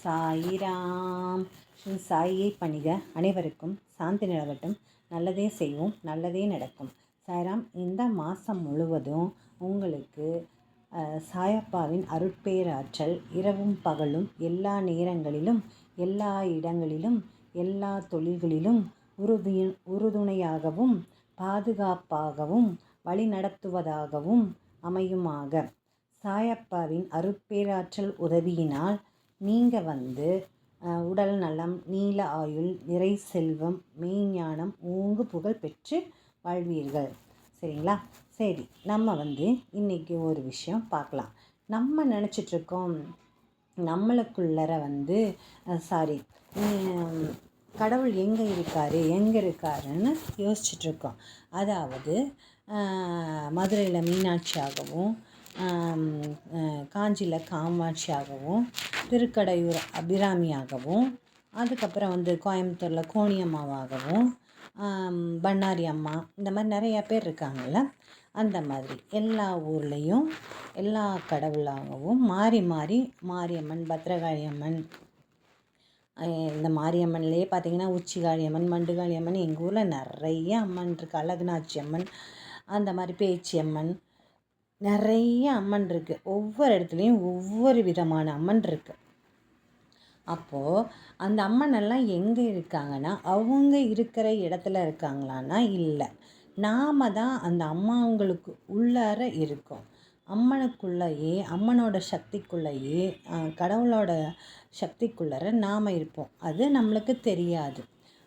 சாயிராம். ஸ்ரீ சாயியை பணிக. அனைவருக்கும் சாந்தி நிலவட்டும். நல்லதே செய்வோம். நல்லதே நடக்கும். சாய்ராம் இந்த மாதம் முழுவதும் உங்களுக்கு சாயப்பாவின் அருட்பேராற்றல் இரவும் பகலும் எல்லா நேரங்களிலும் எல்லா இடங்களிலும் எல்லா தொழில்களிலும் உறுதி உறுதுணையாகவும் பாதுகாப்பாகவும் வழிநடத்துவதாகவும் அமையுமாக. சாயப்பாவின் அருட்பேராற்றல் உதவியினால் நீங்கள் வந்து உடல் நலம் நீல ஆயுள் நிறை செல்வம் மெய்ஞானம் ஓங்கு புகழ் பெற்று வாழ்வீர்கள். சரிங்களா? சரி நம்ம வந்து இன்றைக்கி ஒரு விஷயம் பார்க்கலாம். நம்ம நினச்சிட்ருக்கோம் நம்மளுக்குள்ளற வந்து சாரி கடவுள் எங்கே இருக்கார் எங்கே இருக்காருன்னு யோசிச்சுட்ருக்கோம். அதாவது மதுரையில் மீனாட்சியாகவும் காஞ்சியில் காமாட்சியாகவும் திருக்கடையூர் அபிராமியாகவும் அதுக்கப்புறம் வந்து கோயம்புத்தூரில் கோணியம்மாவாகவும் பண்ணாரி அம்மா இந்த மாதிரி நிறையா பேர் இருக்காங்கள்ல அந்த மாதிரி. எல்லா ஊர்லேயும் எல்லா கடவுளாகவும் மாறி மாறி மாரியம்மன் பத்திரகாளி அம்மன் இந்த மாரியம்மன்லேயே பார்த்தீங்கன்னா உச்சிகாளியம்மன் மண்டுகாளியம்மன் எங்கள் ஊரில் நிறைய அம்மன் இருக்குது அழகுநாச்சி அம்மன் அந்த மாதிரி பேச்சி அம்மன் நிறைய அம்மன் இருக்குது ஒவ்வொரு இடத்துலையும் ஒவ்வொரு விதமான அம்மன் இருக்குது அப்போது அந்த அம்மன் எல்லாம் எங்கே இருக்காங்கன்னா அவங்க இருக்கிற இடத்துல இருக்காங்களான்னா இல்லை. நாம தான் அந்த அம்மாங்களுக்கு உள்ளார இருக்கோம். அம்மனுக்குள்ளேயே அம்மனோட சக்திக்குள்ளேயே கடவுளோட சக்திக்குள்ளார நாம் இருப்போம். அது நம்மளுக்கு தெரியாது.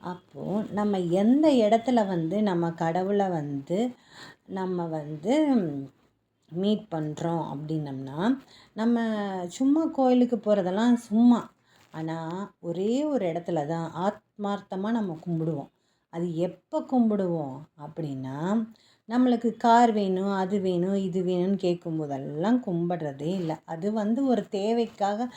அப்போது நம்ம எந்த இடத்துல வந்து நம்ம கடவுளை வந்து நம்ம வந்து மீட் பண்ணுறோம் அப்படின்னம்னா நம்ம சும்மா கோயிலுக்கு போகிறதெல்லாம் சும்மா. ஆனால் ஒரே ஒரு இடத்துல தான் ஆத்மார்த்தமாக நம்ம கும்பிடுவோம். அது எப்போ கும்பிடுவோம் அப்படின்னா நம்மளுக்கு கார் வேணும் அது வேணும் இது வேணும்னு கேட்கும்போதெல்லாம் கும்பிடுறதே இல்லை. அது வந்து ஒரு தேவைக்காக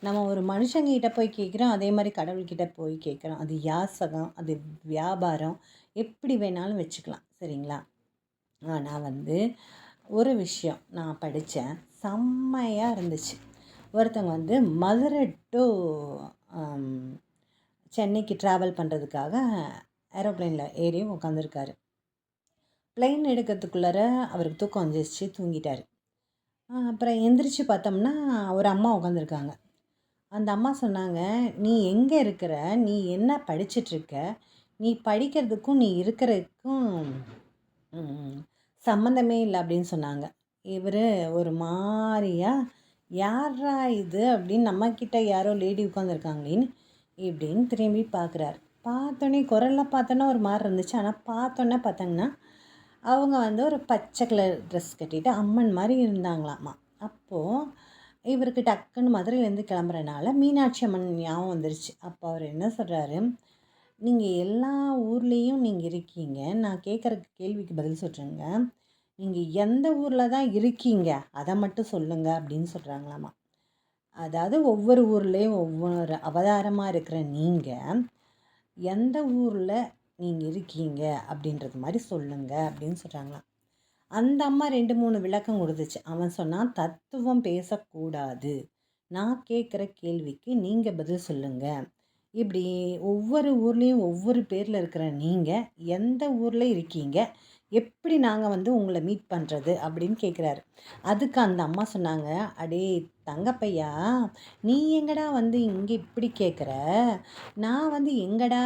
நம்ம ஒரு மனுஷங்கிட்ட போய் கேட்குறோம் அதே மாதிரி கடவுள்கிட்ட போய் கேட்குறோம். அது யாசகம் அது வியாபாரம் எப்படி வேணாலும் வச்சுக்கலாம். சரிங்களா? ஆனால் வந்து ஒரு விஷயம் நான் படித்தேன். செம்மையாக இருந்துச்சு. ஒருத்தவங்க வந்து மதுரை டு சென்னைக்கு ட்ராவல் பண்ணுறதுக்காக ஏரோப்ளைனில் ஏறி உட்காந்துருக்காரு பிளெயின் எடுக்கிறதுக்குள்ளார அவருக்கு தூக்கம் வந்துருச்சு தூங்கிட்டார். அப்புறம் எந்திரிச்சு பார்த்தோம்னா ஒரு அம்மா உட்காந்துருக்காங்க அந்த அம்மா சொன்னாங்க நீ எங்கே இருக்கிற? நீ என்ன படிச்சிட்ருக்க நீ படிக்கிறதுக்கும் நீ இருக்கிறதுக்கும் சம்மந்தமே இல்லை அப்படின்னு சொன்னாங்க. இவர் ஒரு மாதிரியா யாரா இது? அப்படின்னு நம்மக்கிட்ட யாரோ லேடி உட்காந்துருக்காங்களேன்னு இப்படின்னு திரும்பி பார்க்குறாரு பார்த்தோன்னே குரலில் பார்த்தோன்னா ஒரு மாதிரி இருந்துச்சு. ஆனால் பார்த்தோன்னே பார்த்தாங்கன்னா அவங்க வந்து ஒரு பச்சை கலர் ட்ரெஸ் கட்டிட்டு அம்மன் மாதிரி இருந்தாங்களாமா. அப்போது இவருக்கு டக்குன்னு மதுரையிலேருந்து கிளம்புறனால மீனாட்சி அம்மன் ஞாபகம் வந்துருச்சு. அப்போ அவர் என்ன சொல்கிறாரு நீங்கள் எல்லா ஊர்லேயும் நீங்கள் இருக்கீங்க. நான் கேட்குற கேள்விக்கு பதில் சொல்கிறேங்க நீங்கள் எந்த ஊரில் தான் இருக்கீங்க? அதை மட்டும் சொல்லுங்கள் அப்படின்னு சொல்கிறாங்களாமா அதாவது ஒவ்வொரு ஊர்லேயும் ஒவ்வொரு அவதாரமாக இருக்கிற நீங்கள் எந்த ஊரில் நீங்கள் இருக்கீங்க அப்படின்றது மாதிரி சொல்லுங்கள் அப்படின்னு சொல்கிறாங்களாம் அந்த அம்மா ரெண்டு மூணு விளக்கம் கொடுத்துச்சு. அவன் சொன்னான் தத்துவம் பேசக்கூடாது. நான் கேட்குற கேள்விக்கு நீங்கள் பதில் சொல்லுங்கள் இப்படி ஒவ்வொரு ஊர்லேயும் ஒவ்வொரு பேரில் இருக்கிற நீங்கள் எந்த ஊரில் இருக்கீங்க? எப்படி நாங்கள் வந்து உங்களை மீட் பண்ணுறது அப்படின்னு கேட்குறாரு அதுக்கு அந்த அம்மா சொன்னாங்க அடே தங்கப்பையா நீ எங்கடா வந்து இங்கே இப்படி கேட்குற நான் வந்து எங்கடா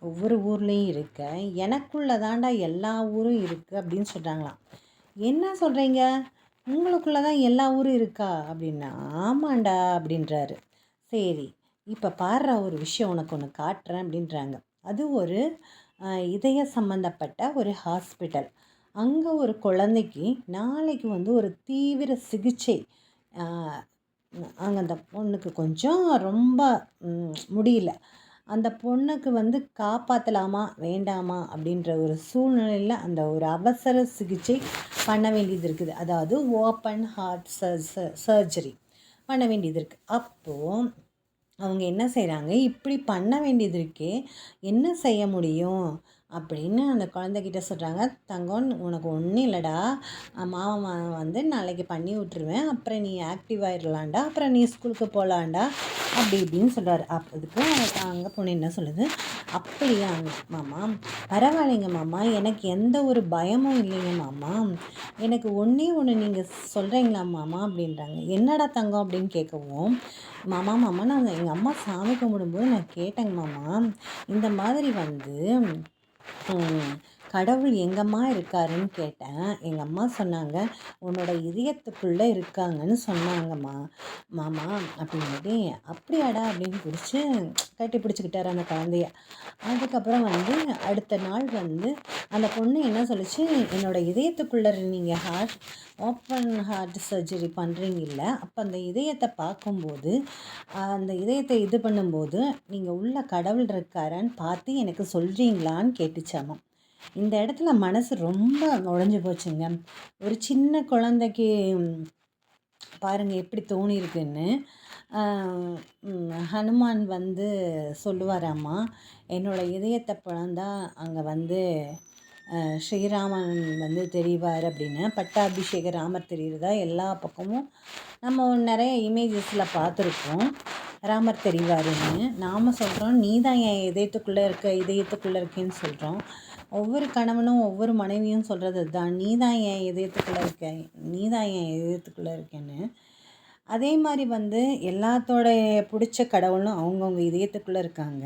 ஒவ்வொரு ஊர்லேயும் இருக்கேன் எனக்குள்ளே தாண்டா எல்லா ஊரும் இருக்குது அப்படின்னு சொல்கிறாங்களாம் என்ன சொல்கிறீங்க உங்களுக்குள்ளே தான் எல்லா ஊரும் இருக்கா? அப்படின்னா ஆமாண்டா அப்படின்றாரு. சரி இப்போ பாடுற ஒரு விஷயம் உனக்கு ஒன்று காட்டுறேன் அப்படின்றாங்க. அது ஒரு இதய சம்மந்தப்பட்ட ஒரு ஹாஸ்பிட்டல். அங்கே ஒரு குழந்தைக்கு நாளைக்கு வந்து ஒரு தீவிர சிகிச்சை அங்கே அந்த பொண்ணுக்கு கொஞ்சம் ரொம்ப முடியல. அந்த பொண்ணுக்கு வந்து காப்பாற்றலாமா வேண்டாமா அப்படின்ற ஒரு சூழ்நிலையில் அந்த ஒரு அவசர சிகிச்சை பண்ண வேண்டியது இருக்குது. அதாவது ஓப்பன் ஹார்ட் சர்ஜரி பண்ண வேண்டியது இருக்குது அப்போது அவங்க என்ன செய்கிறாங்க இப்படி பண்ண வேண்டியது இருக்கே என்ன செய்ய முடியும்? அப்படின்னு அந்த குழந்தைகிட்ட சொல்கிறாங்க தங்கம் உனக்கு ஒன்றும் இல்லைடா. மாமா வந்து நாளைக்கு பண்ணி விட்ருவேன் அப்புறம் நீ ஆக்டிவ் ஆயிடலாம்டா அப்புறம் நீ ஸ்கூலுக்கு போகலாண்டா அப்படி இப்படின்னு சொல்கிறார் அப்போ அதுக்கு அங்கே பொண்ணு என்ன சொல்லுது? அப்படியா மாமா? பரவாயில்லைங்க மாமா. எனக்கு எந்த ஒரு பயமும் இல்லைங்க மாமா. எனக்கு ஒன்றே ஒன்று நீங்கள் சொல்கிறீங்களா மாமா அப்படின்றாங்க. என்னடா தங்கம் அப்படின்னு கேட்கவும் மாமா மாமா நான் எங்கள் அம்மா சாமி கும்பிடும்போது நான் கேட்டேங்க மாமா. இந்த மாதிரி வந்து கடவுள் எங்கம்மா இருக்காருன்னு கேட்டேன். எங்கள் அம்மா சொன்னாங்க உன்னோட இதயத்துக்குள்ளே இருக்காங்கன்னு சொன்னாங்கம்மா. மாமா அப்படின்னுட்டு அப்படியாடா அப்படின்னு பிடிச்சி கட்டி பிடிச்சிக்கிட்டார் அந்த குழந்தைய. அதுக்கப்புறம் வந்து அடுத்த நாள் வந்து அந்த பொண்ணு என்ன சொல்லிச்சு என்னோட இதயத்துக்குள்ளே நீங்கள் ஹார்ட் ஓப்பன் ஹார்ட் சர்ஜரி பண்ணுறீங்கல்ல அப்போ அந்த இதயத்தை பார்க்கும்போது அந்த இதயத்தை இது பண்ணும்போது நீங்கள் உள்ள கடவுள் இருக்காரான்னு பார்த்து எனக்கு சொல்கிறீங்களான்னு கேட்டுச்சாமா. இந்த இடத்துல மனசு ரொம்ப உடஞ்சி போச்சுங்க. ஒரு சின்ன குழந்தைக்கு பாருங்கள் எப்படி தோணியிருக்குன்னு ஹனுமான் வந்து சொல்லுவாராம்மா என்னோடய இதயத்தை பிறந்தா அங்கே வந்து ஸ்ரீராமன் வந்து தெரிவார் அப்படின்னு. பட்டாபிஷேக ராமர் தெரிகிறதா எல்லா பக்கமும் நம்ம நிறைய இமேஜஸில் பார்த்துருக்கோம் ராமர் தெரிவாருன்னு. நாம் சொல்கிறோம் நீ தான் என் இதயத்துக்குள்ளே இருக்க இதயத்துக்குள்ளே இருக்கேன்னு சொல்கிறோம் ஒவ்வொரு கணவனும் ஒவ்வொரு மனைவியும் சொல்கிறது தான் நீ தான் என் இதயத்துக்குள்ளே இருக்க நீ தான் என் இதயத்துக்குள்ளே இருக்கேன்னு. அதே மாதிரி வந்து எல்லாத்தோடைய பிடிச்ச கடவுளும் அவங்கவுங்க இதயத்துக்குள்ளே இருக்காங்க.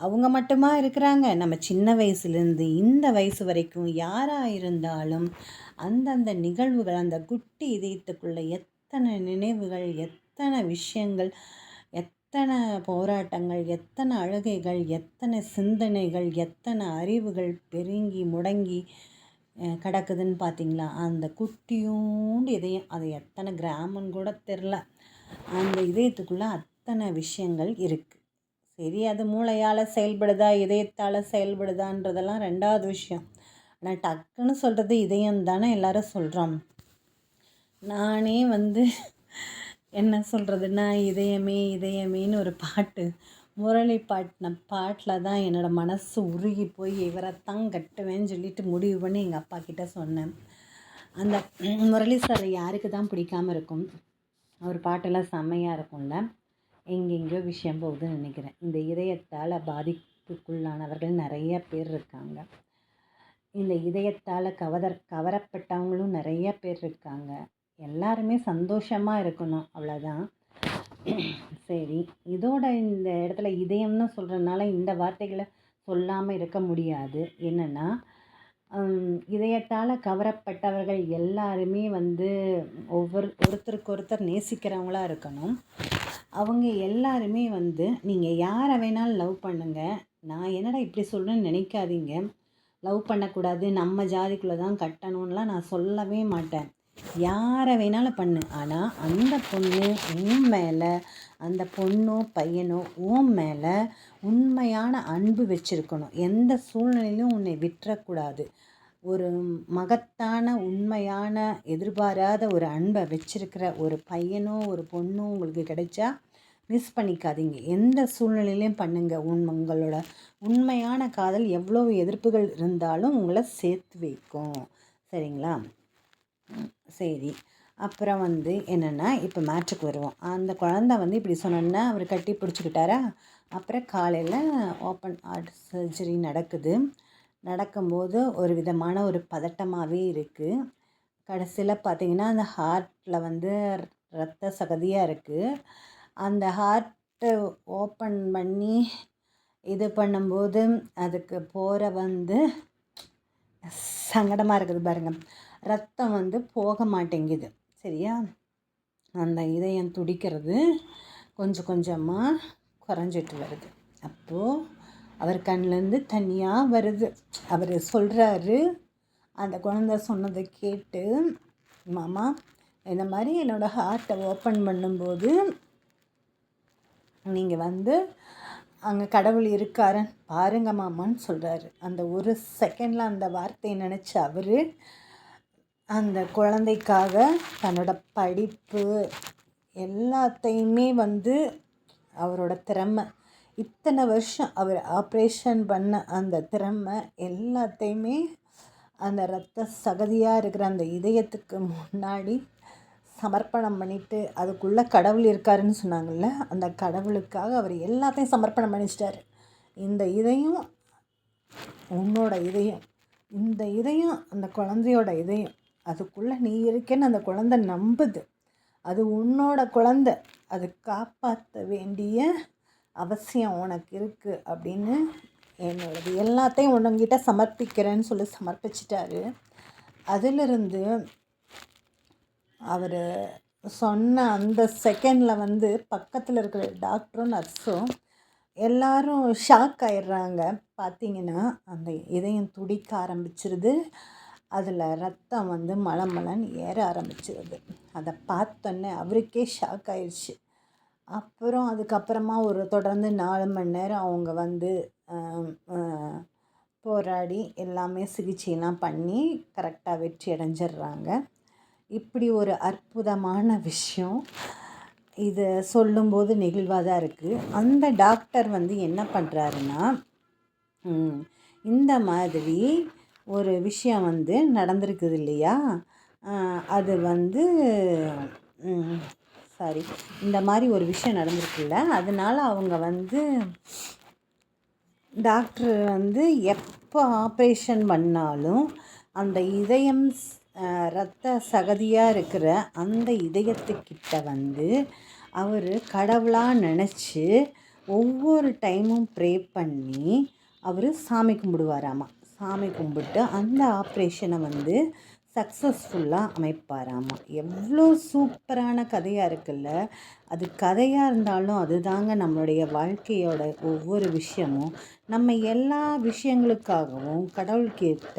அவங்க மட்டுமா இருக்கிறாங்க? நம்ம சின்ன வயசுலேருந்து இந்த வயசு வரைக்கும் யாராக இருந்தாலும் அந்தந்த நிகழ்வுகள் அந்த குட்டி இதயத்துக்குள்ளே எத்தனை நினைவுகள் எத்தனை விஷயங்கள் எத்தனை போராட்டங்கள் எத்தனை அழுகைகள் எத்தனை சிந்தனைகள் எத்தனை அறிவுகள் பெருங்கி முடங்கி கிடக்குதுன்னு பார்த்தீங்களா அந்த குட்டியூண்டு இதயம். அது எத்தனை கிராமம்னு கூட தெரில. அந்த இதயத்துக்குள்ளே அத்தனை விஷயங்கள் இருக்குது சரி அது மூளையால் செயல்படுதா இதயத்தால் செயல்படுதான்றதெல்லாம் ரெண்டாவது விஷயம். ஆனால் டக்குன்னு சொல்கிறது இதயம் தானே எல்லோரும் சொல்கிறோம் நானே வந்து என்ன சொல்கிறதுன்னா இதயமே இதயமேன்னு ஒரு பாட்டு. முரளி பாட்டின பாட்டில் தான் என்னோடய மனசு உருகி போய் இவரை தான் கட்டுவேன்னு சொல்லிட்டு முடிவு பண்ணி எங்கள் அப்பா கிட்டே சொன்னேன். அந்த முரளி சார் யாருக்கு தான் பிடிக்காமல் இருக்கும்? அவர் பாட்டெல்லாம் செம்மையாக இருக்கும்ல. எங்கெங்கேயோ விஷயம் போகுதுன்னு நினைக்கிறேன். இந்த இதயத்தால் பாதிப்புக்குள்ளானவர்கள் நிறைய பேர் இருக்காங்க. இந்த இதயத்தால் கவதர் கவரப்பட்டவங்களும் நிறைய பேர் இருக்காங்க. எல்லாருமே சந்தோஷமாக இருக்கணும் அவ்வளோதான் சரி இதோட இந்த இடத்துல இதயம்னு சொல்கிறதுனால இந்த வார்த்தைகளை சொல்லாமல் இருக்க முடியாது. என்னென்னா இதயத்தால் கவரப்பட்டவர்கள் எல்லாருமே வந்து ஒவ்வொரு ஒருத்தருக்கு ஒருத்தர் நேசிக்கிறவங்களாக இருக்கணும். அவங்க எல்லாருமே வந்து நீங்கள் யாரை வேணாலும் லவ் பண்ணுங்கள் நான் என்னடா இப்படி சொல்கிறேன்னு நினைக்காதீங்க. லவ் பண்ணக்கூடாது. நம்ம ஜாதிக்குள்ளே தான் கட்டணும்லாம் நான் சொல்லவே மாட்டேன். யாரை வேணாலும் பண்ணு. ஆனால் அந்த பொண்ணு உன் மேலே அந்த பொண்ணோ பையனோ உன் மேலே உண்மையான அன்பு வச்சுருக்கணும். எந்த சூழ்நிலையிலும் உன்னை விட்டுறக்கூடாது. ஒரு மகத்தான உண்மையான எதிர்பாராத ஒரு அன்பை வச்சிருக்கிற ஒரு பையனோ ஒரு பொண்ணோ உங்களுக்கு கிடைச்சா மிஸ் பண்ணிக்காதீங்க. எந்த சூழ்நிலையிலையும் பண்ணுங்கள் உன் உங்களோட உண்மையான காதல் எவ்வளோ எதிர்ப்புகள் இருந்தாலும் உங்களை சேர்த்து வைக்கும். சரிங்களா? சரி. அப்புறம் வந்து என்னென்னா இப்போ மேட்ச்சுக்கு வருவோம். அந்த குழந்த வந்து இப்படி சொன்னோன்னா அவர் கட்டி பிடிச்சிக்கிட்டாரா? அப்புறம் காலையில் ஓப்பன் ஹார்ட் சர்ஜரி நடக்குது. நடக்கும்போது ஒரு விதமான ஒரு பதட்டமாகவே இருக்குது கடைசியில் பார்த்திங்கன்னா அந்த ஹார்ட்டில் வந்து ரத்த சகதியாக இருக்குது அந்த ஹார்ட்டு ஓப்பன் பண்ணி இது பண்ணும்போது அதுக்கு போகிற வந்து சங்கடமாக இருக்குது பாருங்கள் ரத்தம் வந்து போக மாட்டேங்குது. சரியா? அந்த இதயம் துடிக்கிறது கொஞ்சம் கொஞ்சமாக குறைஞ்சிட்டு வருது. அப்போது அவர் கண்ணிலேருந்து தனியாக வருது. அவர் சொல்கிறாரு அந்த குழந்த சொன்னதை கேட்டு மாமா இந்த மாதிரி என்னோடய ஹார்ட்டை ஓப்பன் பண்ணும்போது நீங்கள் வந்து அங்கே கடவுள் இருக்காரன் பாருங்க மாமான்னு சொல்கிறாரு அந்த ஒரு செகண்டில் அந்த வார்த்தையை நினச்சி அவர் அந்த குழந்தைக்காக தன்னோட படிப்பு எல்லாத்தையுமே வந்து அவரோட திறமை. இத்தனை வருஷம் அவர் ஆப்ரேஷன் பண்ண அந்த திறமை எல்லாத்தையுமே அந்த ரத்த சகதியாக இருக்கிற அந்த இதயத்துக்கு முன்னாடி சமர்ப்பணம் பண்ணிவிட்டு அதுக்குள்ளே கடவுள் இருக்காருன்னு சொன்னாங்கள்ல அந்த கடவுளுக்காக அவர் எல்லாத்தையும் சமர்ப்பணம் பண்ணிச்சிட்டார். இந்த இதயம் உன்னோட இதயம் இந்த இதயம் அந்த குழந்தையோட இதயம் அதுக்குள்ளே நீ இருக்கேன்னு அந்த குழந்த நம்புது. அது உன்னோட குழந்த. அது காப்பாற்ற வேண்டிய அவசியம் உனக்கு இருக்குது அப்படின்னு என்னோடது எல்லாத்தையும் உன்கிட்ட சமர்ப்பிக்கிறேன்னு சொல்லி சமர்ப்பிச்சிட்டாரு. அதிலிருந்து அவர் சொன்ன அந்த செகண்டில் வந்து பக்கத்தில் இருக்கிற டாக்டரும் நர்ஸும் எல்லாரும் ஷாக் ஆயிடுறாங்க. பார்த்தீங்கன்னா அந்த இதயம் துடிக்க ஆரம்பிச்சிருது. அதில் ரத்தம் வந்து மலமலன்னு ஏற ஆரம்பிச்சிருது. அதை பார்த்தோன்னே அவருக்கே ஷாக் ஆயிடுச்சு அப்புறம் அதுக்கப்புறமா ஒரு தொடர்ந்து நாலு மணி நேரம் அவங்க வந்து போராடி எல்லாமே சிகிச்சைலாம் பண்ணி கரெக்டாக வெற்றி அடைஞ்சிடுறாங்க. இப்படி ஒரு அற்புதமான விஷயம். இதை சொல்லும்போது நெகிழ்வாக தான் இருக்குது அந்த டாக்டர் வந்து என்ன பண்ணுறாருன்னா இந்த மாதிரி ஒரு விஷயம் வந்து நடந்திருக்குது இல்லையா? அது வந்து சாரி. இந்த மாதிரி ஒரு விஷயம் நடந்திருக்குல்ல அதனால் அவங்க வந்து டாக்டர் வந்து எப்போ ஆப்ரேஷன் பண்ணாலும் அந்த இதயம் ரத்த சகதியாக இருக்கிற அந்த இதயத்துக்கிட்ட வந்து அவர் கடவுளாக நினச்சி ஒவ்வொரு டைமும் ப்ரே பண்ணி அவர் சாமி கும்பிடுவாராமா. சாமி கும்பிட்டு அந்த ஆப்ரேஷனை வந்து சக்ஸஸ்ஃபுல்லாக அமைப்பாராமா. எவ்வளோ சூப்பரான கதையாக இருக்குல்ல. அது கதையாக இருந்தாலும் அதுதாங்க நம்மளுடைய வாழ்க்கையோட ஒவ்வொரு விஷயமும். நம்ம எல்லா விஷயங்களுக்காகவும் கடவுள்கிட்ட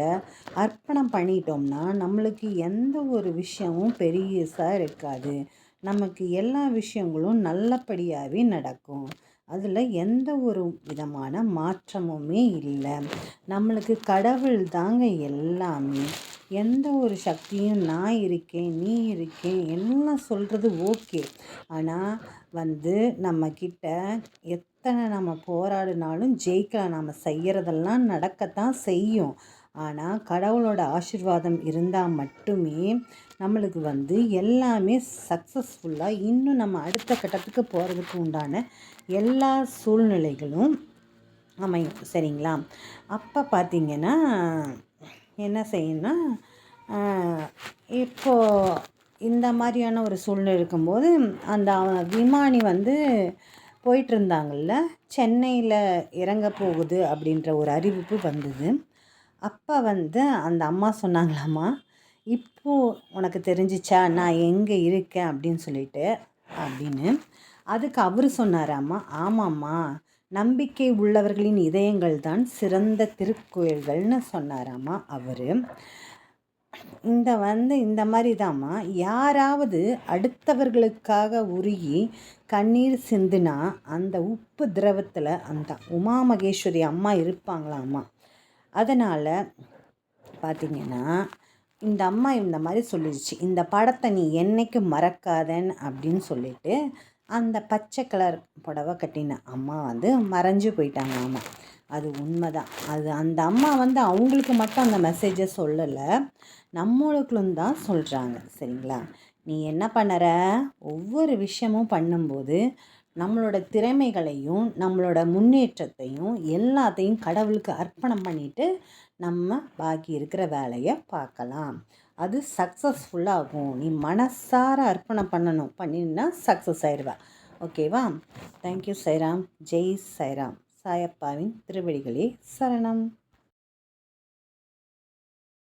அர்ப்பணம் பண்ணிட்டோம்னா நம்மளுக்கு எந்த ஒரு விஷயமும் பெரியசாக இருக்காது. நமக்கு எல்லா விஷயங்களும் நல்லபடியாகவே நடக்கும். அதில் எந்த ஒரு விதமான மாற்றமுமே இல்லை. நம்மளுக்கு கடவுள் தாங்க எல்லாமே. எந்த ஒரு சக்தியும் நான் இருக்கேன் நீ இருக்கேன் எல்லாம் சொல்கிறது ஓகே. ஆனால் வந்து நம்மக்கிட்ட எத்தனை நம்ம போராடினாலும் ஜெயிக்கலாம். நம்ம செய்கிறதெல்லாம் நடக்கத்தான் செய்யும். ஆனால் கடவுளோட ஆசிர்வாதம் இருந்தால் மட்டுமே நம்மளுக்கு வந்து எல்லாமே சக்ஸஸ்ஃபுல்லாக இன்னும் நம்ம அடுத்த கட்டத்துக்கு போகிறதுக்கு உண்டான எல்லா சூழ்நிலைகளும் அமையும். சரிங்களா? அப்போ பார்த்திங்கன்னா என்ன செய்யணும்னா இப்போது இந்த மாதிரியான ஒரு சூழ்நிலை இருக்கும்போது அந்த விமானி வந்து போயிட்டுருந்தாங்கள்ல சென்னையில் இறங்க போகுது அப்படின்ற ஒரு அறிவிப்பு வந்தது. அப்போ வந்து அந்த அம்மா சொன்னாங்களாம்மா இப்போது உனக்கு தெரிஞ்சிச்சா நான் எங்கே இருக்கேன்? அப்படின்னு சொல்லிட்டு அப்படின்னு. அதுக்கு அவர் சொன்னாராம்மா ஆமாம்மா நம்பிக்கை உள்ளவர்களின் இதயங்கள் தான் சிறந்த திருக்கோயில்கள்னு சொன்னாராம்மா அவர். இந்த வந்து இந்த மாதிரி தாம்மா யாராவது அடுத்தவர்களுக்காக உருகி கண்ணீர் சிந்துனா அந்த உப்பு திரவத்தில் அந்த உமா மகேஸ்வரி அம்மா இருப்பாங்களாம்மா. அதனால் பார்த்திங்கன்னா இந்த அம்மா இந்த மாதிரி சொல்லிடுச்சு இந்த படத்தை நீ என்னைக்கு மறக்காதன்னு அப்படின்னு சொல்லிட்டு அந்த பச்சை கலர் புடவை கட்டின அம்மா வந்து மறைஞ்சு போயிட்டாங்க அம்மா அது உண்மைதான். அது அந்த அம்மா வந்து அவங்களுக்கு மட்டும் அந்த மெசேஜை சொல்லலை. நம்மளுக்கும் தான் சொல்கிறாங்க சரிங்களா? நீ என்ன பண்ணுற? ஒவ்வொரு விஷயமும் பண்ணும்போது நம்மளோட திறமைகளையும் நம்மளோட முன்னேற்றத்தையும் எல்லாத்தையும் கடவுளுக்கு அர்ப்பணம் பண்ணிவிட்டு நம்ம பாக்கி இருக்கிற வேலையை பார்க்கலாம் அது சக்ஸஸ்ஃபுல்லாகும் நீ மனசார அர்ப்பணம் பண்ணணும். பண்ணினா சக்ஸஸ் ஆயிடுவா ஓகேவா தேங்க்யூ சைராம் ஜெய் சைராம் சாயப்பாவின் திருவடிகளே சரணம்.